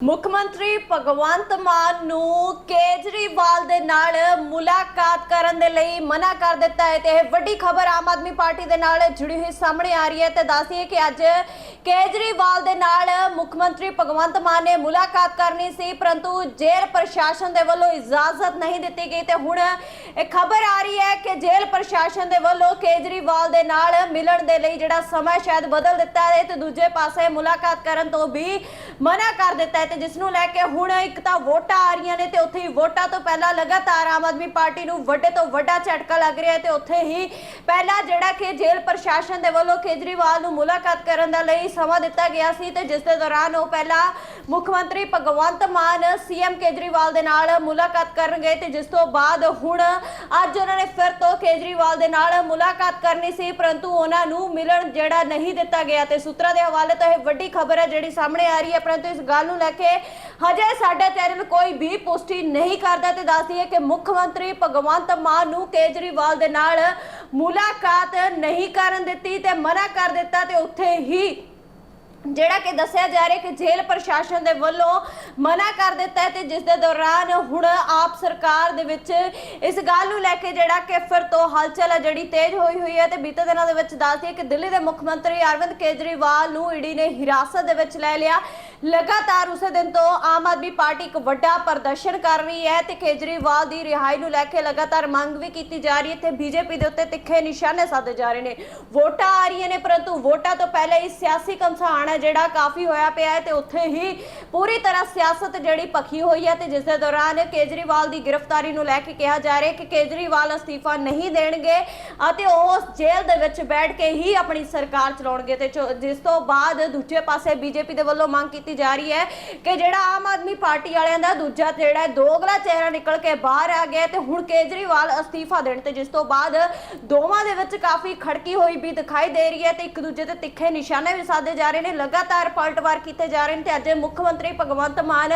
ਮੁੱਖ ਮੰਤਰੀ ਭਗਵੰਤ ਮਾਨ ਨੂੰ ਕੇਜਰੀਵਾਲ ਦੇ ਨਾਲ ਮੁਲਾਕਾਤ ਕਰਨ ਦੇ ਲਈ ਮਨਾ ਕਰ ਦਿੱਤਾ ਹੈ ਤੇ ਇਹ ਵੱਡੀ ਖਬਰ ਆਮ ਆਦਮੀ ਪਾਰਟੀ ਦੇ ਨਾਲ ਜੁੜੀ ਹੋਈ ਸਾਹਮਣੇ ਆ ਰਹੀ ਹੈ ਤੇ ਦੱਸਦੀ ਹੈ ਕਿ ਅੱਜ ਕੇਜਰੀਵਾਲ ਦੇ ਨਾਲ ਮੁੱਖ ਮੰਤਰੀ ਭਗਵੰਤ ਮਾਨ ਨੇ ਮੁਲਾਕਾਤ ਕਰਨੀ ਸੀ, ਪਰੰਤੂ ਜੇਲ੍ਹ ਪ੍ਰਸ਼ਾਸਨ ਦੇ ਵੱਲੋਂ ਇਜਾਜ਼ਤ ਨਹੀਂ ਦਿੱਤੀ ਗਈ ਤੇ ਹੁਣ ਇਹ ਖਬਰ ਆ ਰਹੀ ਹੈ ਕਿ ਜੇਲ੍ਹ ਪ੍ਰਸ਼ਾਸਨ ਦੇ ਵੱਲੋਂ ਕੇਜਰੀਵਾਲ ਦੇ ਨਾਲ ਮਿਲਣ ਦੇ ਲਈ ਜਿਹੜਾ ਸਮਾਂ ਸ਼ਾਇਦ ਬਦਲ ਦਿੱਤਾ ਹੈ ਤੇ ਦੂਜੇ ਪਾਸੇ ਮੁਲਾਕਾਤ ਕਰਨ ਤੋਂ ਵੀ ਮਨਾ ਕਰ ਦਿੱਤਾ ਹੈ ਤੇ ਜਿਸ ਨੂੰ ਲੈ ਕੇ ਹੁਣ ਇੱਕ ਤਾਂ ਵੋਟਾਂ ਆ ਰਹੀਆਂ ਨੇ ਤੇ ਉੱਥੇ ਹੀ ਵੋਟਾਂ ਤੋਂ ਪਹਿਲਾਂ ਲਗਾਤਾਰ ਆਮ ਆਦਮੀ ਪਾਰਟੀ ਨੂੰ ਵੱਡੇ ਤੋਂ ਵੱਡਾ ਝਟਕਾ ਲੱਗ ਰਿਹਾ ਹੈ ਤੇ ਉੱਥੇ ਹੀ ਪਹਿਲਾਂ ਜਿਹੜਾ ਕਿ ਜੇਲ੍ਹ ਪ੍ਰਸ਼ਾਸਨ ਦੇ ਵੱਲੋਂ ਕੇਜਰੀਵਾਲ ਨੂੰ ਮੁਲਾਕਾਤ ਕਰਨ ਦਾ ਲਈ ਸਮਾਂ ਦਿੱਤਾ ਗਿਆ ਸੀ ਤੇ ਜਿਸ ਦੇ ਦੌਰਾਨ ਉਹ ਪਹਿਲਾਂ ਮੁੱਖ ਮੰਤਰੀ ਭਗਵੰਤ ਮਾਨ ਸੀਐਮ ਕੇਜਰੀਵਾਲ ਦੇ ਨਾਲ ਮੁਲਾਕਾਤ ਕਰਨਗੇ ਤੇ ਜਿਸ ਤੋਂ ਬਾਅਦ ਹੁਣ ਅੱਜ ਉਹਨਾਂ ਨੇ ਫਿਰ ਤੋਂ ਕੇਜਰੀਵਾਲ ਦੇ ਨਾਲ ਮੁਲਾਕਾਤ ਕਰਨੀ ਸੀ, ਪਰੰਤੂ ਉਹਨਾਂ ਨੂੰ ਮਿਲਣ ਜਿਹੜਾ ਨਹੀਂ ਦਿੱਤਾ ਗਿਆ ਤੇ ਸੂਤਰਾਂ ਦੇ ਹਵਾਲੇ ਤੋਂ ਇਹ ਵੱਡੀ ਖਬਰ ਹੈ ਜਿਹੜੀ ਸਾਹਮਣੇ ਆ ਰਹੀ ਹੈ। ਪਰੰਤੂ ਇਸ ਗੱਲ ਨੂੰ ਲੈ ਕੇ ਹਜੇ ਸਾਡਾ ਚੈਨਲ ਕੋਈ ਵੀ ਪੁਸ਼ਟੀ ਨਹੀਂ ਕਰਦਾ ਤੇ ਦੱਸਦੀ ਹੈ ਕਿ ਮੁੱਖ ਮੰਤਰੀ ਭਗਵੰਤ ਮਾਨ ਨੂੰ ਕੇਜਰੀਵਾਲ ਦੇ ਨਾਲ ਮੁਲਾਕਾਤ ਨਹੀਂ ਕਰਨ ਦਿੱਤੀ ਤੇ ਮਨਾ ਕਰ ਦਿੱਤਾ ਤੇ ਉੱਥੇ ਹੀ ਜਿਹੜਾ ਕਿ ਦੱਸਿਆ ਜਾ ਰਿਹਾ ਕਿ ਜੇਲ੍ਹ ਪ੍ਰਸ਼ਾਸਨ ਦੇ ਵੱਲੋਂ ਮਨਾ ਕਰ ਦਿੱਤਾ ਹੈ ਤੇ ਜਿਸ ਦੇ ਦੌਰਾਨ ਹੁਣ ਆਪ ਸਰਕਾਰ ਦੇ ਵਿੱਚ ਇਸ ਗੱਲ ਨੂੰ ਲੈ ਕੇ ਜਿਹੜਾ ਕਿ ਫਿਰ ਤੋਂ ਹਲਚਲ ਹੈ ਜਿਹੜੀ ਤੇਜ਼ ਹੋਈ ਹੋਈ ਹੈ ਤੇ ਬੀਤੇ ਦਿਨਾਂ ਦੇ ਵਿੱਚ ਦੱਸਦੀ ਹੈ ਕਿ ਦਿੱਲੀ ਦੇ ਮੁੱਖ ਮੰਤਰੀ ਅਰਵਿੰਦ ਕੇਜਰੀਵਾਲ ਨੂੰ ਈਡੀ ਨੇ ਹਿਰਾਸਤ ਦੇ ਵਿੱਚ ਲੈ ਲਿਆ। ਲਗਾਤਾਰ ਉਸੇ ਦਿਨ ਤੋਂ ਆਮ ਆਦਮੀ ਪਾਰਟੀ ਇੱਕ ਵੱਡਾ ਪ੍ਰਦਰਸ਼ਨ ਕਰ ਰਹੀ ਹੈ ਤੇ ਕੇਜਰੀਵਾਲ ਦੀ ਰਿਹਾਈ ਨੂੰ ਲੈ ਕੇ ਲਗਾਤਾਰ ਮੰਗ ਵੀ ਕੀਤੀ ਜਾ ਰਹੀ ਹੈ। ਤੇ ਬੀਜੇਪੀ ਦੇ ਉੱਤੇ ਤਿੱਖੇ ਨਿਸ਼ਾਨੇ ਸਾਧੇ ਜਾ ਰਹੇ ਨੇ। ਵੋਟਾਂ ਆ ਰਹੀਆਂ ਨੇ, ਪਰੰਤੂ ਵੋਟਾਂ ਤੋਂ ਪਹਿਲਾਂ ਹੀ ਸਿਆਸੀ ਕਮਸਾਨ ਹੈ ਜਿਹੜਾ ਕਾਫੀ ਹੋਇਆ ਪਿਆ ਹੈ ਤੇ ਉੱਥੇ ਹੀ ਪੂਰੀ ਤਰ੍ਹਾਂ ਸਿਆਸਤ ਜਿਹੜੀ ਪੱਖੀ ਹੋਈ ਹੈ ਤੇ ਜਿਸ ਦੇ ਦੌਰਾਨ ਕੇਜਰੀਵਾਲ ਦੀ ਗ੍ਰਿਫਤਾਰੀ ਨੂੰ ਲੈ ਕੇ ਕਿਹਾ ਜਾ ਰਿਹਾ ਕਿ ਕੇਜਰੀਵਾਲ ਅਸਤੀਫਾ ਨਹੀਂ ਦੇਣਗੇ ਅਤੇ ਉਹ ਜੇਲ੍ਹ ਦੇ ਵਿੱਚ ਬੈਠ ਕੇ ਹੀ ਆਪਣੀ ਸਰਕਾਰ ਚਲਾਉਣਗੇ ਤੇ ਜਿਸ ਤੋਂ ਬਾਅਦ ਦੂਜੇ ਪਾਸੇ ਬੀਜੇਪੀ ਦੇ ਵੱਲੋਂ ਮੰਗ ਕੀਤੀ ਜਾ ਰਹੀ ਹੈ ਕਿ ਜਿਹੜਾ ਆਮ ਆਦਮੀ ਪਾਰਟੀ ਵਾਲਿਆਂ ਦਾ ਦੂਜਾ ਜਿਹੜਾ ਹੈ, ਦੋਗਲਾ ਚਿਹਰਾ ਨਿਕਲ ਕੇ ਬਾਹਰ ਆ ਗਿਆ ਤੇ ਹੁਣ ਕੇਜਰੀਵਾਲ ਅਸਤੀਫਾ ਦੇਣ ਤੇ ਜਿਸ ਤੋਂ ਬਾਅਦ ਦੋਵਾਂ ਦੇ ਵਿੱਚ ਕਾਫੀ ਖੜਕੀ ਹੋਈ ਵੀ ਦਿਖਾਈ ਦੇ ਰਹੀ ਹੈ ਤੇ ਇੱਕ ਦੂਜੇ ਤੇ ਤਿੱਖੇ ਨਿਸ਼ਾਨੇ ਵੀ ਸਾਧੇ ਜਾ ਰਹੇ ਨੇ। ਲਗਾਤਾਰ ਪਲਟਵਾਰ ਕੀਤੇ ਜਾ ਰਹੇ ਨੇ ਤੇ ਅੱਜ ਮੁੱਖ ਮੰਤਰੀ ਭਗਵੰਤ ਮਾਨ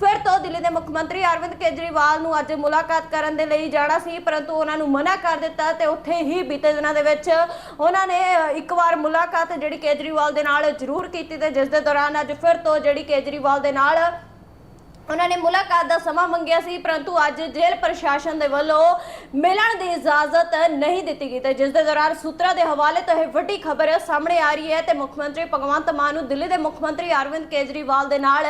ਫਿਰ ਤੋਂ ਦਿੱਲੀ ਦੇ ਮੁੱਖ ਮੰਤਰੀ ਅਰਵਿੰਦ ਕੇਜਰੀਵਾਲ ਨੂੰ ਅੱਜ ਮੁਲਾਕਾਤ ਕਰਨ ਦੇ ਲਈ ਜਾਣਾ ਸੀ, ਪਰੰਤੂ ਉਹਨਾਂ ਨੂੰ ਮਨਾ ਕਰ ਦਿੱਤਾ ਤੇ ਉੱਥੇ ਹੀ ਬੀਤੇ ਦਿਨਾਂ ਦੇ ਵਿੱਚ ਉਹਨਾਂ ਨੇ ਇੱਕ ਵਾਰ ਮੁਲਾਕਾਤ ਜਿਹੜੀ ਕੇਜਰੀਵਾਲ ਦੇ ਨਾਲ ਜ਼ਰੂਰ ਕੀਤੀ ਤੇ ਜਿਸ ਦੇ ਦੌਰਾਨ ਅੱਜ ਫਿਰ ਤੋਂ ਜਿਹੜੀ ਕੇਜਰੀਵਾਲ ਦੇ ਨਾਲ ਉਹਨਾਂ ਨੇ ਮੁਲਾਕਾਤ ਦਾ ਸਮਾਂ ਮੰਗਿਆ ਸੀ, ਪਰੰਤੂ ਅੱਜ ਜੇਲ੍ਹ ਪ੍ਰਸ਼ਾਸਨ ਦੇ ਵੱਲੋਂ ਮਿਲਣ ਦੀ ਇਜਾਜ਼ਤ ਨਹੀਂ ਦਿੱਤੀ ਗਈ ਤੇ ਜਿਸ ਦੇ ਦੌਰਾਨ ਸੂਤਰਾਂ ਦੇ ਹਵਾਲੇ ਤੋਂ ਇਹ ਵੱਡੀ ਖਬਰ ਸਾਹਮਣੇ ਆ ਰਹੀ ਹੈ ਤੇ ਮੁੱਖ ਮੰਤਰੀ ਭਗਵੰਤ ਮਾਨ ਨੂੰ ਦਿੱਲੀ ਦੇ ਮੁੱਖ ਮੰਤਰੀ ਅਰਵਿੰਦ ਕੇਜਰੀਵਾਲ ਦੇ ਨਾਲ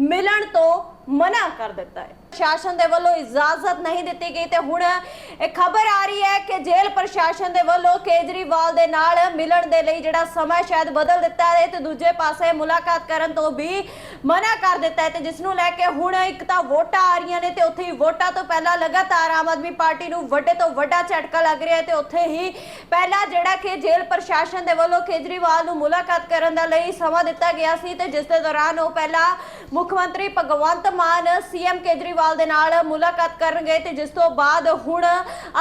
ਮਿਲਣ ਤੋਂ ਮਨਾ ਕਰ ਦਿੱਤਾ ਹੈ। ਪ੍ਰਸ਼ਾਸਨ ਦੇ ਵੱਲੋਂ ਇਜਾਜ਼ਤ ਨਹੀਂ ਦਿੱਤੀ ਗਈ ਤੇ ਹੁਣ ਇਹ ਖਬਰ ਆ ਰਹੀ ਹੈ ਕਿ ਜੇਲ੍ਹ ਪ੍ਰਸ਼ਾਸਨ ਦੇ ਵੱਲੋਂ ਕੇਜਰੀਵਾਲ ਦੇ ਨਾਲ ਮਿਲਣ ਦੇ ਲਈ ਜਿਹੜਾ ਸਮਾਂ ਸ਼ਾਇਦ ਬਦਲ ਦਿੱਤਾ ਹੈ ਤੇ ਦੂਜੇ ਪਾਸੇ ਮੁਲਾਕਾਤ ਕਰਨ ਤੋਂ ਵੀ ਮਨਾ ਕਰ ਦਿੱਤਾ ਹੈ ਤੇ ਜਿਸ ਨੂੰ ਲੈ ਕੇ ਹੁਣ ਇੱਕ ਤਾਂ ਵੋਟਾਂ ਆ ਰਹੀਆਂ ਨੇ ਤੇ ਉੱਥੇ ਹੀ ਵੋਟਾਂ ਤੋਂ ਪਹਿਲਾਂ ਲਗਾਤਾਰ ਆਮ ਆਦਮੀ ਪਾਰਟੀ ਨੂੰ ਵੱਡੇ ਤੋਂ ਵੱਡਾ ਝਟਕਾ ਲੱਗ ਰਿਹਾ ਹੈ ਤੇ ਉੱਥੇ ਹੀ ਪਹਿਲਾਂ ਜਿਹੜਾ ਕਿ ਜੇਲ੍ਹ ਪ੍ਰਸ਼ਾਸਨ ਦੇ ਵੱਲੋਂ ਕੇਜਰੀਵਾਲ ਨੂੰ ਮੁਲਾਕਾਤ ਕਰਨ ਦਾ ਲਈ ਸਮਾਂ ਦਿੱਤਾ ਗਿਆ ਸੀ ਤੇ ਜਿਸ ਦੇ ਦੌਰਾਨ ਉਹ ਪਹਿਲਾਂ ਮੁੱਖ ਮੰਤਰੀ ਭਗਵੰਤ ਮਾਨ ਸੀਐਮ ਕੇਜਰੀਵਾਲ ਦੇ ਨਾਲ ਮੁਲਾਕਾਤ ਕਰਨਗੇ ਤੇ ਜਿਸ ਤੋਂ ਬਾਅਦ ਹੁਣ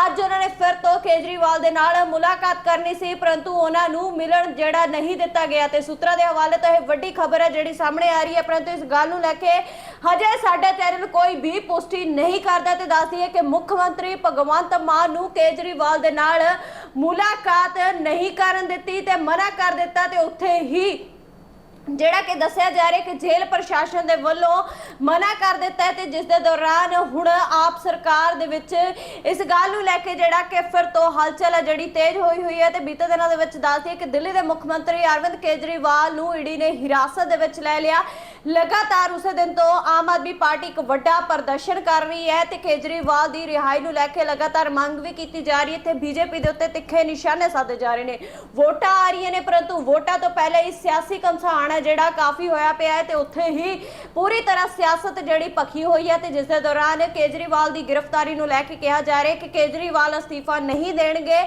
ਅੱਜ ਉਹਨਾਂ ਨੇ ਫਿਰ ਤੋਂ ਕੇਜਰੀਵਾਲ ਦੇ ਨਾਲ ਮੁਲਾਕਾਤ ਕਰਨੀ ਸੀ, ਪਰੰਤੂ ਉਹਨਾਂ ਨੂੰ ਮਿਲਣ ਜਿਹੜਾ ਨਹੀਂ ਦਿੱਤਾ ਗਿਆ ਤੇ ਸੂਤਰਾਂ ਦੇ ਹਵਾਲੇ ਤੋਂ ਇਹ ਵੱਡੀ ਖਬਰ ਹੈ ਜਿਹੜੀ ਸਾਹਮਣੇ ਆ ਰਹੀ ਹੈ, ਪਰੰਤੂ ਇਸ ਗੱਲ ਨੂੰ ਲੈ ਕੇ ਹਜੇ ਸਾਡਾ ਚੈਨਲ ਕੋਈ ਵੀ ਪੁਸ਼ਟੀ ਨਹੀਂ ਕਰਦਾ ਤੇ ਦੱਸਦੀ ਹੈ ਕਿ ਮੁੱਖ ਮੰਤਰੀ ਭਗਵੰਤ ਮਾਨ ਨੂੰ ਕੇਜਰੀਵਾਲ ਦੇ ਨਾਲ ਮੁਲਾਕਾਤ ਨਹੀਂ ਕਰਨ ਦਿੱਤੀ ਤੇ ਮਨਾ ਕਰ ਦਿੱਤਾ ਤੇ ਉੱਥੇ ਹੀ ਜਿਹੜਾ ਕਿ ਦੱਸਿਆ ਜਾ ਰਿਹਾ ਕਿ ਜੇਲ੍ਹ ਪ੍ਰਸ਼ਾਸਨ ਦੇ ਵੱਲੋਂ ਮਨਾ ਕਰ ਦਿੱਤਾ ਹੈ ਤੇ ਜਿਸ ਦੇ ਦੌਰਾਨ ਹੁਣ ਆਪ ਸਰਕਾਰ ਦੇ ਵਿੱਚ ਇਸ ਗੱਲ ਨੂੰ ਲੈ ਕੇ ਜਿਹੜਾ ਕਿ ਫਿਰ ਤੋਂ ਹਲਚਲ ਹੈ ਜਿਹੜੀ ਤੇਜ਼ ਹੋਈ ਹੋਈ ਹੈ ਤੇ ਬੀਤੇ ਦਿਨਾਂ ਦੇ ਵਿੱਚ ਦੱਸਦੀ ਹੈ ਕਿ ਦਿੱਲੀ ਦੇ ਮੁੱਖ ਮੰਤਰੀ ਅਰਵਿੰਦ ਕੇਜਰੀਵਾਲ ਨੂੰ ਈਡੀ ਨੇ ਹਿਰਾਸਤ ਦੇ ਵਿੱਚ ਲੈ ਲਿਆ। ਲਗਾਤਾਰ ਉਸੇ ਦਿਨ ਤੋਂ ਆਮ ਆਦਮੀ ਪਾਰਟੀ ਇੱਕ ਵੱਡਾ ਪ੍ਰਦਰਸ਼ਨ ਕਰ ਰਹੀ ਹੈ ਤੇ ਕੇਜਰੀਵਾਲ ਦੀ ਰਿਹਾਈ ਨੂੰ ਲੈ ਕੇ ਲਗਾਤਾਰ ਮੰਗ ਵੀ ਕੀਤੀ ਜਾ ਰਹੀ ਹੈ। ਤੇ ਬੀਜੇਪੀ ਦੇ ਉੱਤੇ ਤਿੱਖੇ ਨਿਸ਼ਾਨੇ ਸਾਧੇ ਜਾ ਰਹੇ ਨੇ। ਵੋਟਾਂ ਆ ਰਹੀਆਂ ਨੇ ਪਰੰਤੂ ਵੋਟਾਂ ਤੋਂ ਪਹਿਲੇ ਹੀ ਸਿਆਸੀ ਕਮਸਾਨ ਹੈ ਜਿਹੜਾ ਕਾਫੀ ਹੋਇਆ ਪਿਆ ਹੈ ਤੇ ਉੱਥੇ ਹੀ ਪੂਰੀ ਤਰ੍ਹਾਂ ਸਿਆਸਤ ਜਿਹੜੀ ਪੱਖੀ ਹੋਈ ਹੈ ਤੇ ਜਿਸ ਦੇ ਦੌਰਾਨ ਕੇਜਰੀਵਾਲ ਦੀ ਗ੍ਰਿਫਤਾਰੀ ਨੂੰ ਲੈ ਕੇ ਕਿਹਾ ਜਾ ਰਿਹਾ ਕਿ ਕੇਜਰੀਵਾਲ ਅਸਤੀਫਾ ਨਹੀਂ ਦੇਣਗੇ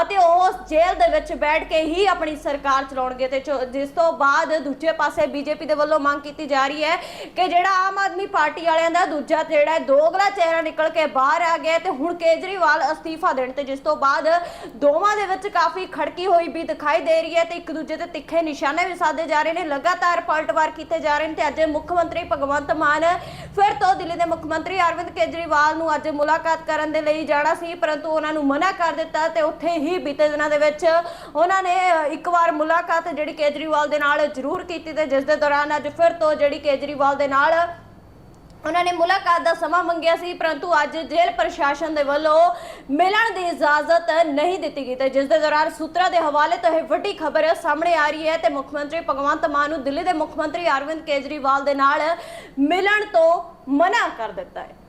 ਅਤੇ ਉਹ ਜੇਲ੍ਹ ਦੇ ਵਿੱਚ ਬੈਠ ਕੇ ਹੀ ਆਪਣੀ ਸਰਕਾਰ ਚਲਾਉਣਗੇ ਤੇ ਜਿਸ ਤੋਂ ਬਾਅਦ ਦੂਜੇ ਪਾਸੇ ਬੀਜੇਪੀ ਦੇ ਵੱਲੋਂ ਮੰਗ ਕੀਤੀ ਜਾ ਰਹੀ ਹੈ ਕਿ ਜਿਹੜਾ ਆਮ ਆਦਮੀ ਪਾਰਟੀ ਵਾਲਿਆਂ ਦਾ ਦੂਜਾ ਜਿਹੜਾ ਦੋਗਲਾ ਚਿਹਰਾ ਨਿਕਲ ਕੇ ਬਾਹਰ ਆ ਗਿਆ ਤੇ ਹੁਣ ਕੇਜਰੀਵਾਲ ਅਸਤੀਫਾ ਦੇਣ ਤੇ ਜਿਸ ਤੋਂ ਬਾਅਦ ਦੋਵਾਂ ਦੇ ਵਿੱਚ ਕਾਫੀ ਖੜਕੀ ਹੋਈ ਵੀ ਦਿਖਾਈ ਦੇ ਰਹੀ ਹੈ ਤੇ ਇੱਕ ਦੂਜੇ ਤੇ ਤਿੱਖੇ ਨਿਸ਼ਾਨੇ ਵੀ ਸਾਧੇ ਜਾ ਰਹੇ ਨੇ, ਲਗਾਤਾਰ ਪਲਟਵਾਰ ਕੀਤੇ ਜਾ ਰਹੇ ਨੇ ਤੇ ਅੱਜ ਮੁੱਖ ਮੰਤਰੀ ਭਗਵੰਤ ਮਾਨ ਫਿਰ ਤੋਂ ਦਿੱਲੀ ਦੇ ਮੁੱਖ ਮੰਤਰੀ ਅਰਵਿੰਦ ਕੇਜਰੀਵਾਲ ਨੂੰ ਅੱਜ ਮੁਲਾਕਾਤ ਕਰਨ ਦੇ ਲਈ ਜਾਣਾ ਸੀ, ਪਰੰਤੂ ਉਹਨਾਂ ਨੂੰ ਮਨਾ ਕਰ ਦਿੱਤਾ ਤੇ ਉੱਥੇ ਹੀ ਬੀਤੇ ਦਿਨਾਂ ਦੇ ਵਿੱਚ ਉਹਨਾਂ ਨੇ ਇੱਕ ਵਾਰ ਮੁਲਾਕਾਤ ਜਿਹੜੀ ਕੇਜਰੀਵਾਲ ਦੇ ਨਾਲ ਜ਼ਰੂਰ ਕੀਤੀ ਤੇ ਜਿਸ ਦੇ ਦੌਰਾਨ ਅੱਜ ਫਿਰ ਤੋਂ ਜਿਹੜੀ ਕੇਜਰੀਵਾਲ ਦੇ ਨਾਲ ਉਹਨਾਂ ਨੇ ਮੁਲਾਕਾਤ ਦਾ ਸਮਾਂ ਮੰਗਿਆ ਸੀ, ਪਰੰਤੂ ਅੱਜ ਜੇਲ੍ਹ ਪ੍ਰਸ਼ਾਸਨ ਦੇ ਵੱਲੋਂ ਮਿਲਣ ਦੀ ਇਜਾਜ਼ਤ ਨਹੀਂ ਦਿੱਤੀ ਗਈ ਤੇ ਜਿਸ ਦੇ ਦੌਰਾਨ ਸੂਤਰਾਂ ਦੇ ਹਵਾਲੇ ਤੋਂ ਇਹ ਵੱਡੀ ਖਬਰ ਸਾਹਮਣੇ ਆ ਰਹੀ ਹੈ ਤੇ ਮੁੱਖ ਮੰਤਰੀ ਭਗਵੰਤ ਮਾਨ ਨੂੰ ਦਿੱਲੀ ਦੇ ਮੁੱਖ ਮੰਤਰੀ ਅਰਵਿੰਦ ਕੇਜਰੀਵਾਲ ਦੇ ਨਾਲ ਮਿਲਣ ਤੋਂ ਮਨਾ ਕਰ ਦਿੱਤਾ ਹੈ।